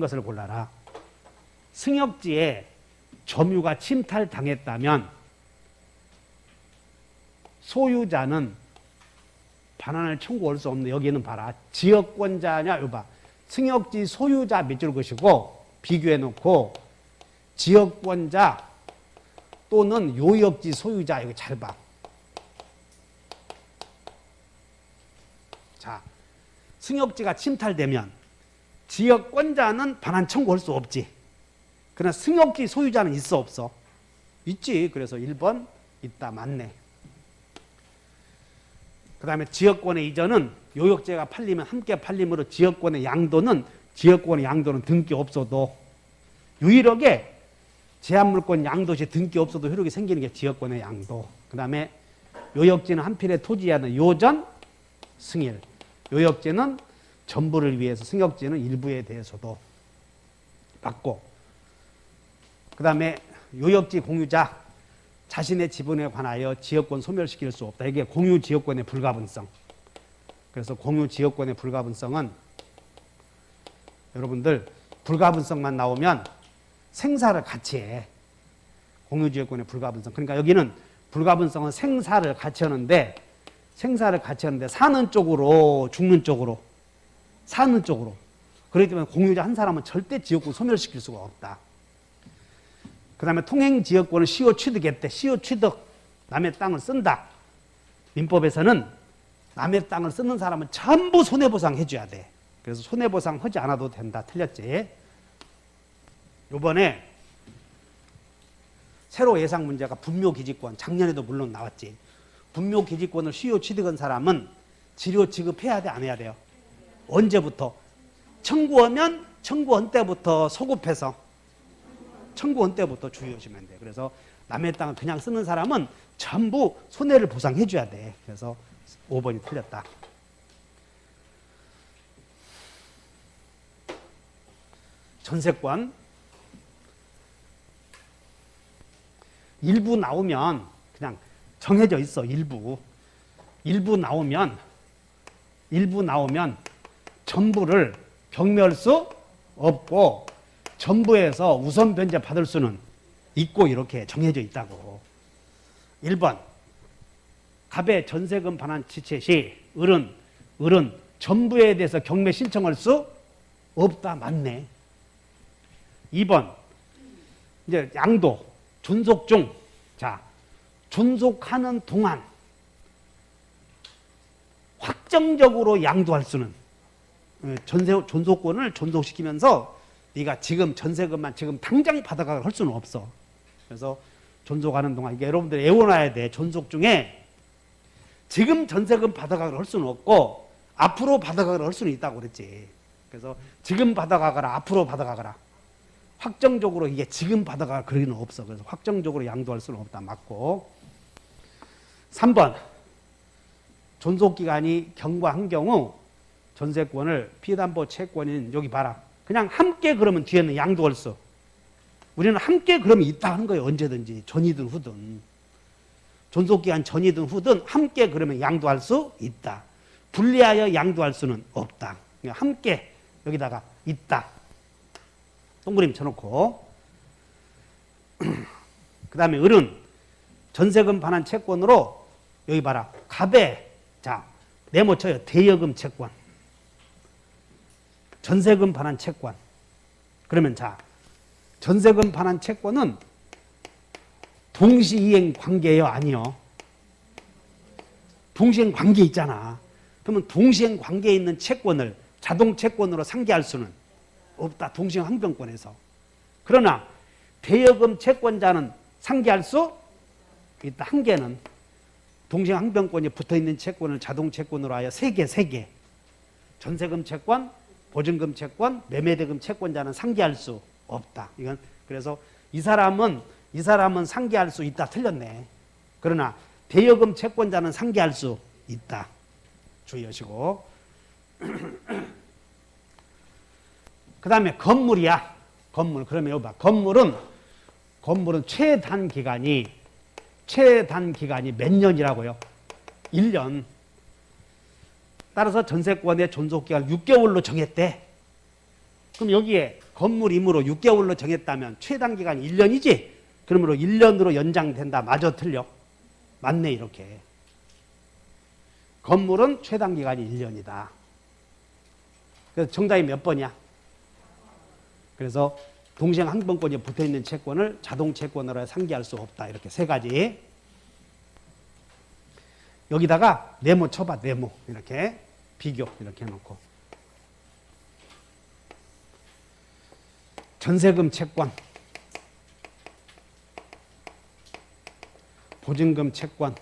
것을 골라라. 승역지에 점유가 침탈당했다면 소유자는 반환을 청구할 수 없는 여기는 봐라. 지역권자냐 이거 봐. 승역지 소유자 밑줄 것이고 비교해 놓고 지역권자 또는 요역지 소유자 이거 잘 봐. 자, 승역지가 침탈되면 지역권자는 반환 청구할 수 없지. 그러나 승역지 소유자는 있어 없어? 있지. 그래서 1번 있다 맞네. 그 다음에 지역권의 이전은 요역제가 팔리면 함께 팔림으로 지역권의 양도는 지역권의 양도는 등기 없어도 유일하게 제한물권 양도시 등기 없어도 효력이 생기는 게 지역권의 양도. 그 다음에 요역지는 한 필의 토지하는 요전 승일. 요역제는 전부를 위해서 승역제는 일부에 대해서도 받고 그 다음에 요역지 공유자 자신의 지분에 관하여 지역권 소멸시킬 수 없다. 이게 공유 지역권의 불가분성. 그래서 공유 지역권의 불가분성은 여러분들 불가분성만 나오면 생사를 같이 해. 공유 지역권의 불가분성. 그러니까 여기는 불가분성은 생사를 같이 하는데 생사를 같이 하는데 사는 쪽으로 죽는 쪽으로 사는 쪽으로 그렇기 때문에 공유자 한 사람은 절대 지역권 소멸시킬 수가 없다. 그 다음에 통행 지역권은 시효 취득했대. 시효 취득 남의 땅을 쓴다. 민법에서는 남의 땅을 쓰는 사람은 전부 손해보상 해줘야 돼. 그래서 손해보상 하지 않아도 된다. 틀렸지? 요번에 새로 예상 문제가 분묘 기지권 작년에도 물론 나왔지. 분묘 기지권을 시효 취득한 사람은 지료 지급해야 돼 안 해야 돼요? 언제부터? 청구하면 청구한 때부터 소급해서 청구원 때부터 주의하시면 돼요. 그래서 남의 땅을 그냥 쓰는 사람은 전부 손해를 보상해 줘야 돼. 그래서 5번이 틀렸다. 전세권 일부 나오면 그냥 정해져 있어. 일부. 일부 나오면 일부 나오면 전부를 경멸 수 없고 전부에서 우선 변제 받을 수는 있고 이렇게 정해져 있다고. 1번 갑의 전세금 반환 지체 시 을은 을은 전부에 대해서 경매 신청할 수 없다 맞네. 2번 이제 양도 존속 중 자, 존속하는 동안 확정적으로 양도할 수는 어, 전세 존속권을 존속시키면서 네가 지금 전세금만 지금 당장 받아가 할 수는 없어. 그래서 존속하는 동안 이게 여러분들 애워놔야 돼. 존속 중에 지금 전세금 받아가기를 할 수는 없고 앞으로 받아가기를 할 수는 있다고 그랬지. 그래서 지금 받아가거라 앞으로 받아가거라. 확정적으로 이게 지금 받아가 그러기는 없어. 그래서 확정적으로 양도할 수는 없다. 맞고. 3번 존속 기간이 경과한 경우 전세권을 피담보 채권인 여기 봐라. 그냥 함께 그러면 뒤에는 양도할 수. 우리는 함께 그러면 있다 하는 거예요. 언제든지 전이든 후든. 존속기간 전이든 후든 함께 그러면 양도할 수 있다. 분리하여 양도할 수는 없다. 함께 여기다가 있다. 동그림 쳐놓고 그 다음에 을은 전세금 반환 채권으로 여기 봐라. 갑에 자 네모 쳐요. 대여금 채권. 전세금 반환 채권. 그러면 자, 전세금 반환 채권은 동시이행 관계요, 아니요? 동시행 관계 있잖아. 그러면 동시행 관계에 있는 채권을 자동 채권으로 상계할 수는 없다. 동시행 항변권에서. 그러나 대여금 채권자는 상계할 수 있다. 한 개는 동시행 항변권이 붙어 있는 채권을 자동 채권으로 하여 세 개, 세 개. 전세금 채권, 보증금 채권, 매매대금 채권자는 상계할 수 없다. 이건 그래서 이 사람은 이 사람은 상계할 수 있다 틀렸네. 그러나 대여금 채권자는 상계할 수 있다. 주의하시고. 그 다음에 건물이야. 건물. 그러면 여기 봐. 건물은 건물은 최단 기간이 최단 기간이 몇 년이라고요? 1년. 따라서 전세권의 존속기간 6개월로 정했대. 그럼 여기에 건물 임으로 6개월로 정했다면 최단 기간이 1년이지? 그러므로 1년으로 연장된다. 마저 틀려. 맞네 이렇게. 건물은 최단 기간이 1년이다. 그래서 정답이 몇 번이야? 그래서 동시행 항변권이 붙어 있는 채권을 자동 채권으로 상기할 수 없다. 이렇게 세 가지. 여기다가 네모 쳐봐. 네모. 이렇게 비교 이렇게 해놓고 전세금 채권 보증금 채권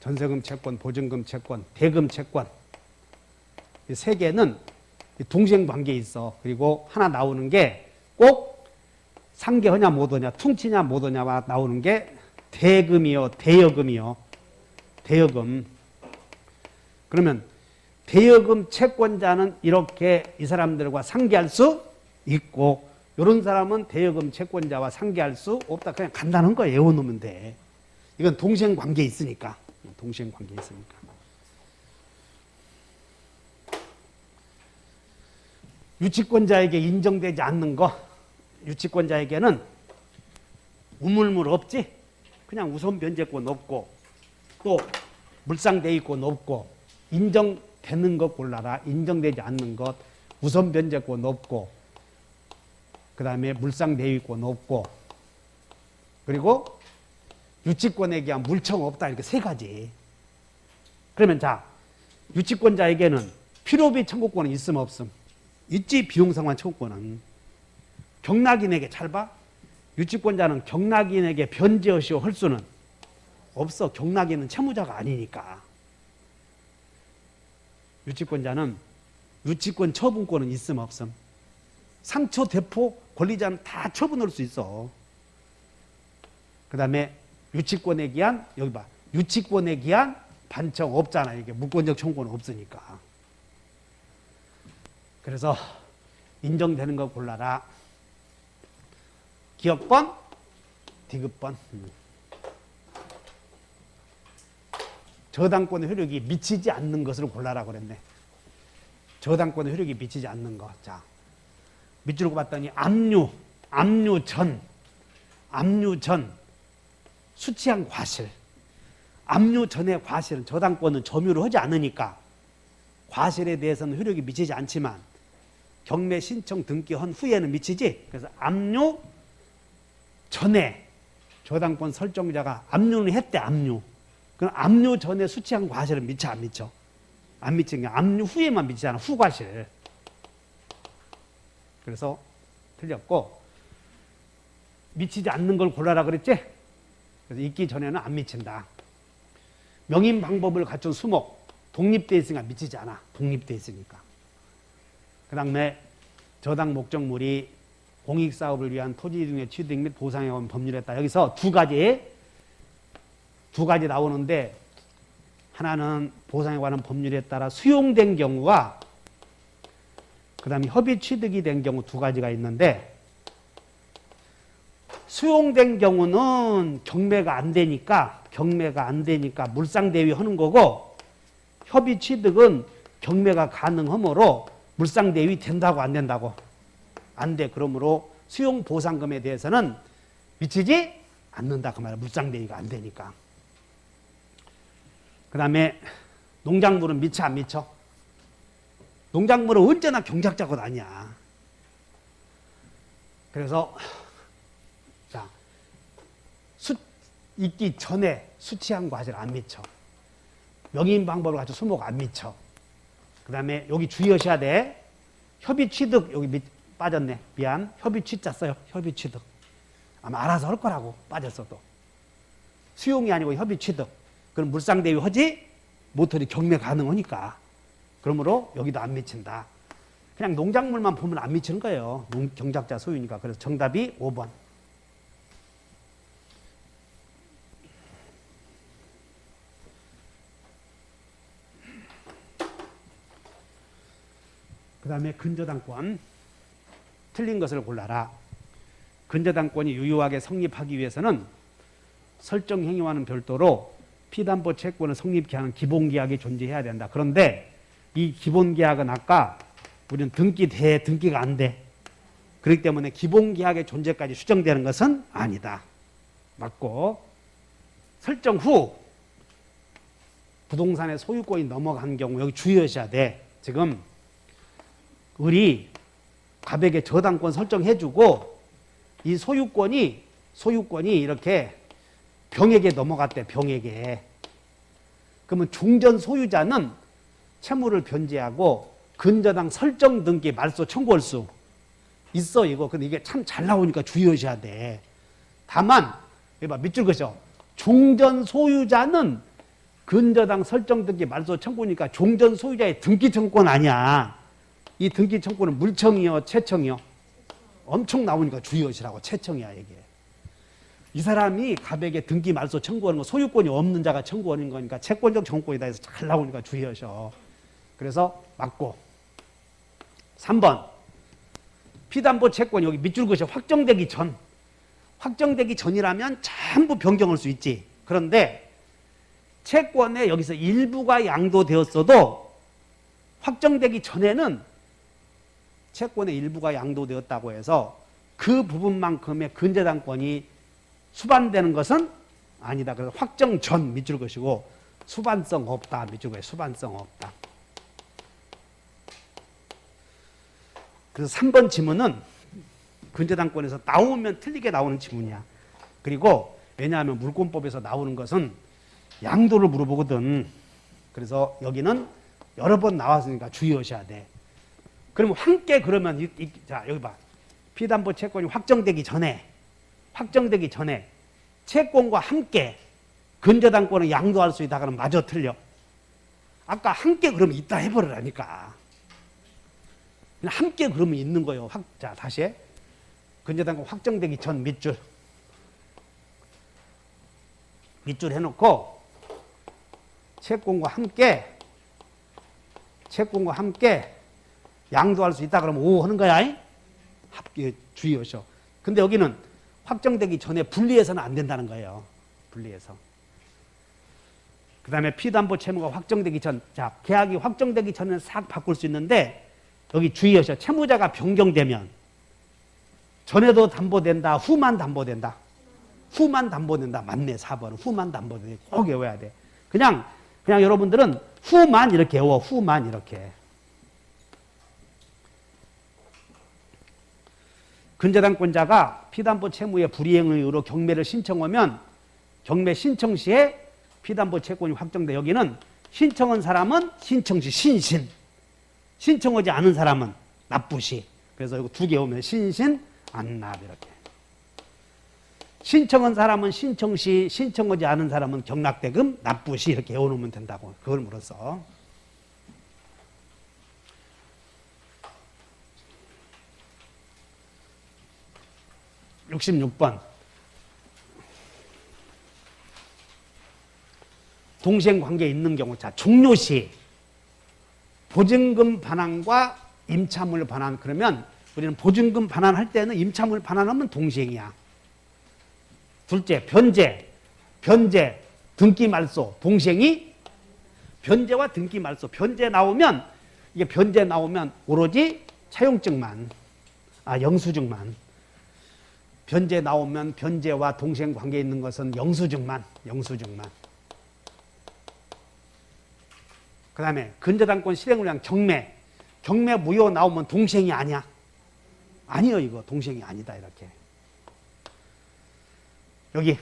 전세금 채권 보증금 채권 대금 채권 이 세 개는 동시행 관계에 있어 그리고 하나 나오는 게 꼭 상계하냐 못 하냐 퉁치냐 못 하냐가 나오는 게 대금이요 대여금이요 대여금 그러면 대여금 채권자는 이렇게 이 사람들과 상계할 수 있고 이런 사람은 대여금 채권자와 상계할 수 없다. 그냥 간단한 거 외워놓으면 돼. 이건 동시행 관계에 있으니까. 동시행 관계에 있으니까. 유치권자에게 인정되지 않는 거 유치권자에게는 우물물 없지? 그냥 우선 변제권 없고 또 물상 대위권 없고 인정되는 것 골라라. 인정되지 않는 것 우선 변제권 없고 그 다음에 물상 대위권 없고 그리고 유치권에 대한 물청 없다. 이렇게 세 가지. 그러면 자 유치권자에게는 필요비 청구권은 있음 없음? 있지 비용상환 청구권은 경락인에게 잘 봐. 유치권자는 경락인에게 변제하시오 할 수는 없어. 경락인은 채무자가 아니니까. 유치권자는 유치권 처분권은 있음 없음. 상처 대포 권리자는 다 처분할 수 있어. 그 다음에 유치권에 기한 여기 봐 유치권에 기한 반청 없잖아 이게 무권적 청구는 없으니까. 그래서 인정되는 거 골라라. 기업번, 디귿번. 음. 저당권의 효력이 미치지 않는 것을 골라라 그랬네. 저당권의 효력이 미치지 않는 것. 자, 밑줄고 봤더니 압류, 압류 전, 압류 전, 수치한 과실. 압류 전의 과실은 저당권은 점유를 하지 않으니까 과실에 대해서는 효력이 미치지 않지만 경매 신청 등기한 후에는 미치지. 그래서 압류 전에 저당권 설정자가 압류는 했대 압류. 그럼 압류 전에 수치한 과실은 미쳐 안 미쳐? 안 미치는 게 압류 후에만 미치잖아 후과실. 그래서 틀렸고 미치지 않는 걸 골라라 그랬지? 그래서 있기 전에는 안 미친다. 명인 방법을 갖춘 수목 독립돼 있으니까 미치지 않아. 독립돼 있으니까. 그 다음에 저당 목적물이 공익 사업을 위한 토지 등의 취득 및 보상에 관한 법률에따라 여기서 두 가지 두 가지 나오는데 하나는 보상에 관한 법률에 따라 수용된 경우와 그다음에 협의 취득이 된 경우 두 가지가 있는데 수용된 경우는 경매가 안 되니까 경매가 안 되니까 물상 대위 하는 거고 협의 취득은 경매가 가능하므로 물상 대위 된다고 안 된다고 안 돼. 그러므로 수용 보상금에 대해서는 미치지 않는다 그 말이야. 물상 대위가 안 되니까. 그 다음에 농작물은 미쳐 안 미쳐? 농작물은 언제나 경작자고 아니야. 그래서 자, 수 있기 전에 수치한 과실 안 미쳐. 명인 방법을 가지고 수목 안 미쳐. 그 다음에 여기 주의하셔야 돼. 협의 취득 여기 밑, 빠졌네. 미안. 협의 취자 써요. 협의 취득. 아마 알아서 할 거라고 빠졌어도. 수용이 아니고 협의 취득. 그럼 물상대위 하지 모터리 경매 가능하니까. 그러므로 여기도 안 미친다. 그냥 농작물만 보면 안 미치는 거예요. 농, 경작자 소유니까. 그래서 정답이 5번. 그 다음에 근저당권. 틀린 것을 골라라. 근저당권이 유효하게 성립하기 위해서는 설정 행위와는 별도로 피담보 채권을 성립케 하는 기본 계약이 존재해야 된다. 그런데 이 기본 계약은 아까 우리는 등기 돼, 등기가 안 돼. 그렇기 때문에 기본 계약의 존재까지 수정되는 것은 아니다. 맞고 설정 후 부동산의 소유권이 넘어간 경우 여기 주의하셔야 돼. 지금 을이 갑에게 저당권 설정해주고 이 소유권이 소유권이 이렇게 병에게 넘어갔대. 병에게. 그러면 중전 소유자는 채무를 변제하고 근저당 설정 등기 말소 청구할 수 있어 이거. 근데 이게 참 잘 나오니까 주의하셔야 돼. 다만 이봐 밑줄 그죠. 중전 소유자는 근저당 설정 등기 말소 청구니까 종전 소유자의 등기 청구권 아니야. 이 등기 청구는 물청이요, 채청이요. 엄청 나오니까 주의하시라고 채청이야 이게. 이 사람이 갑에게 등기 말소 청구하는 거 소유권이 없는 자가 청구하는 거니까 채권적 정권이다 해서 잘 나오니까 주의하셔. 그래서 맞고 3번 피담보 채권 여기 밑줄 그으셔 확정되기 전 확정되기 전이라면 전부 변경할 수 있지. 그런데 채권에 여기서 일부가 양도되었어도 확정되기 전에는 채권의 일부가 양도되었다고 해서 그 부분만큼의 근저당권이 수반되는 것은 아니다. 그래서 확정 전 밑줄 것이고 수반성 없다. 밑줄 것이 수반성 없다. 그래서 3번 지문은 근저당권에서 나오면 틀리게 나오는 지문이야. 그리고 왜냐하면 물권법에서 나오는 것은 양도를 물어보거든. 그래서 여기는 여러 번 나왔으니까 주의하셔야 돼. 그럼 함께 그러면 이, 이, 자 여기 봐. 피담보 채권이 확정되기 전에 확정되기 전에 채권과 함께 근저당권을 양도할 수 있다 그러면 마저 틀려. 아까 함께 그러면 있다 해버리라니까. 함께 그러면 있는 거예요. 확, 자 다시 해. 근저당권 확정되기 전 밑줄 밑줄 해놓고 채권과 함께 채권과 함께 양도할 수 있다 그러면 오 하는 거야. 이? 합계 주의하셔. 근데 여기는 확정되기 전에 분리해서는 안 된다는 거예요. 분리해서. 그 다음에 피담보 채무가 확정되기 전, 자 계약이 확정되기 전에는 싹 바꿀 수 있는데 여기 주의하셔. 채무자가 변경되면 전에도 담보된다, 후만 담보된다. 후만 담보된다. 맞네, 4번은. 후만 담보된다. 꼭 외워야 돼. 그냥, 그냥 여러분들은 후만 이렇게 외워. 후만 이렇게. 근저당권자가 피담보 채무의 불이행을 이유로 경매를 신청하면 경매 신청 시에 피담보 채권이 확정돼. 여기는 신청한 사람은 신청 시 신신. 신청하지 않은 사람은 납부시. 그래서 이거 두 개 오면 신신 안납 이렇게. 신청한 사람은 신청 시 신청하지 않은 사람은 경락대금 납부시 이렇게 외워놓으면 된다고. 그걸 물어 66번. 동생 관계 있는 경우 자 종료시 보증금 반환과 임차물 반환. 그러면 우리는 보증금 반환할 때는 임차물 반환하면 동생이야. 둘째 변제. 변제 등기 말소. 동생이 변제와 등기 말소. 변제 나오면 이게 변제 나오면 오로지 차용증만. 아 영수증만 변제 나오면 변제와 동생 관계 있는 것은 영수증만, 영수증만. 그 다음에 근저당권 실행물량 경매, 경매 무효 나오면 동생이 아니야. 아니요, 이거 동생이 아니다 이렇게. 여기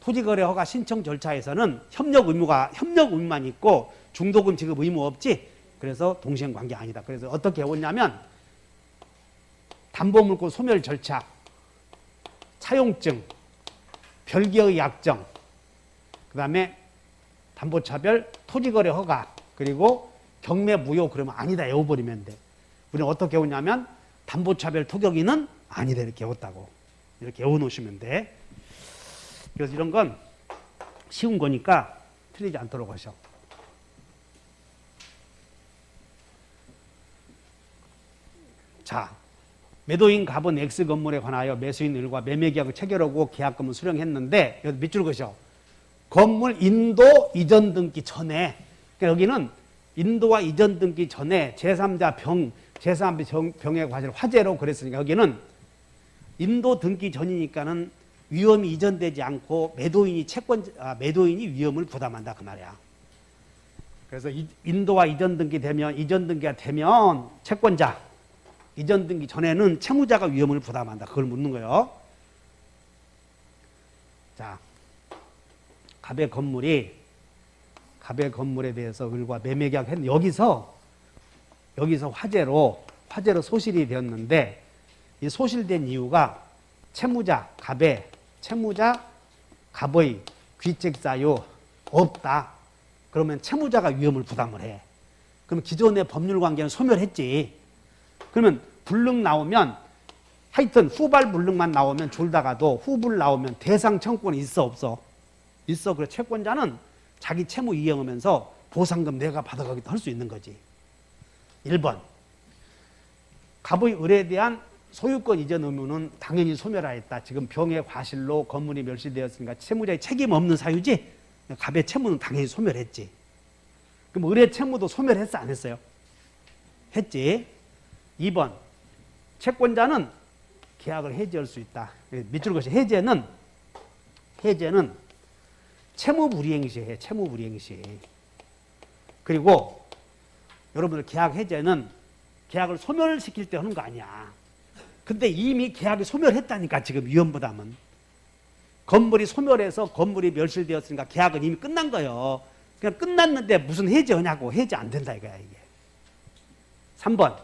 토지거래 허가 신청 절차에서는 협력 의무가 협력 의무만 있고 중도금 지급 의무 없지. 그래서 동생 관계 아니다. 그래서 어떻게 해왔냐면 담보물권 소멸 절차 차용증, 별개의 약정, 그 다음에 담보차별, 토지거래 허가, 그리고 경매 무효 그러면 아니다 외워버리면 돼. 우리는 어떻게 외우냐면 담보차별 토격이는 아니다 이렇게 외웠다고. 이렇게 외워놓으시면 돼. 그래서 이런 건 쉬운 거니까 틀리지 않도록 하셔. 자, 매도인 갑은 X 건물에 관하여 매수인 을과 매매 계약을 체결하고 계약금을 수령했는데 여기 밑줄 그죠? 건물 인도 이전 등기 전에 그러니까 여기는 인도와 이전 등기 전에 제3자 병 제3비 병의 과실 화재로 그랬으니까 여기는 인도 등기 전이니까는 위험이 이전되지 않고 매도인이 채권 아, 매도인이 위험을 부담한다 그 말이야. 그래서 이- 인도와 이전 등기 되면 이전 등기가 되면 채권자 이전 등기 전에는 채무자가 위험을 부담한다. 그걸 묻는 거예요. 자, 갑의 건물이 갑의 건물에 대해서 을과 매매 계약 했 여기서 여기서 화재로 화재로 소실이 되었는데 이 소실된 이유가 채무자 갑의 채무자 갑의 귀책 사유 없다. 그러면 채무자가 위험을 부담을 해. 그럼 기존의 법률 관계는 소멸했지. 그러면 불능 나오면 하여튼 후발 불능만 나오면 졸다가도 후불 나오면 대상 청구권이 있어 없어? 있어. 그래 채권자는 자기 채무 이행하면서 보상금 내가 받아가기도 할 수 있는 거지. 1번 갑의 을에 대한 소유권 이전 의무는 당연히 소멸하였다. 지금 병의 과실로 건물이 멸실되었으니까 채무자의 책임 없는 사유지. 갑의 채무는 당연히 소멸했지. 그럼 을의 채무도 소멸했어 안 했어요? 했지. 2번 채권자는 계약을 해지할 수 있다. 밑줄 것이 해제는 해제는 채무 불이행 시에 채무 불이행 시. 그리고 여러분들 계약 해제는 계약을 소멸시킬 때 하는 거 아니야. 근데 이미 계약이 소멸했다니까 지금 위험 부담은. 건물이 소멸해서 건물이 멸실되었으니까 계약은 이미 끝난 거예요. 그냥 끝났는데 무슨 해제하냐고 해제 안 된다 이거야 이게. 3번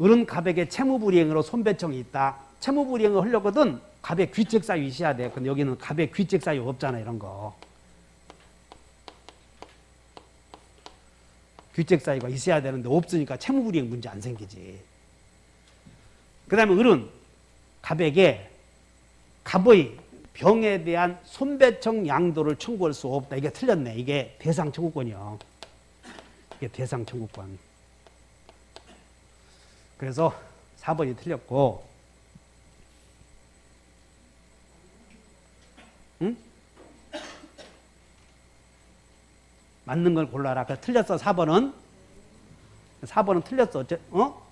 을은 갑에게 채무불이행으로 손배청이 있다. 채무불이행을 하려거든 갑의 귀책 사유 있어야 돼. 근데 여기는 갑의 귀책 사유 없잖아 이런 거. 귀책 사유가 있어야 되는데 없으니까 채무불이행 문제 안 생기지. 그 다음에 을은 갑에게 갑의 병에 대한 손배청 양도를 청구할 수 없다. 이게 틀렸네. 이게 대상 청구권이요. 이게 대상 청구권. 그래서 4번이 틀렸고, 응? 맞는 걸 골라라. 그 틀렸어, 4번은. 4번은 틀렸어. 어?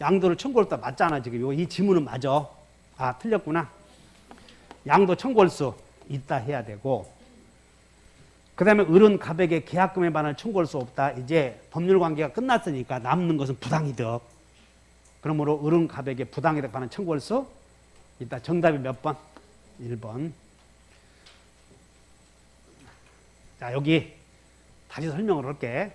양도를 청구할 때 맞잖아, 지금. 요- 이 지문은 맞아. 아, 틀렸구나. 양도 청구할 수 있다 해야 되고, 그 다음에 을은 갑에게 계약금에 반할 청구할 수 없다. 이제 법률 관계가 끝났으니까 남는 것은 부당이득. 그러므로 을은 갑에게 부당이득 반할 청구할 수 있다. 정답이 몇 번? 1번. 자, 여기 다시 설명을 할게.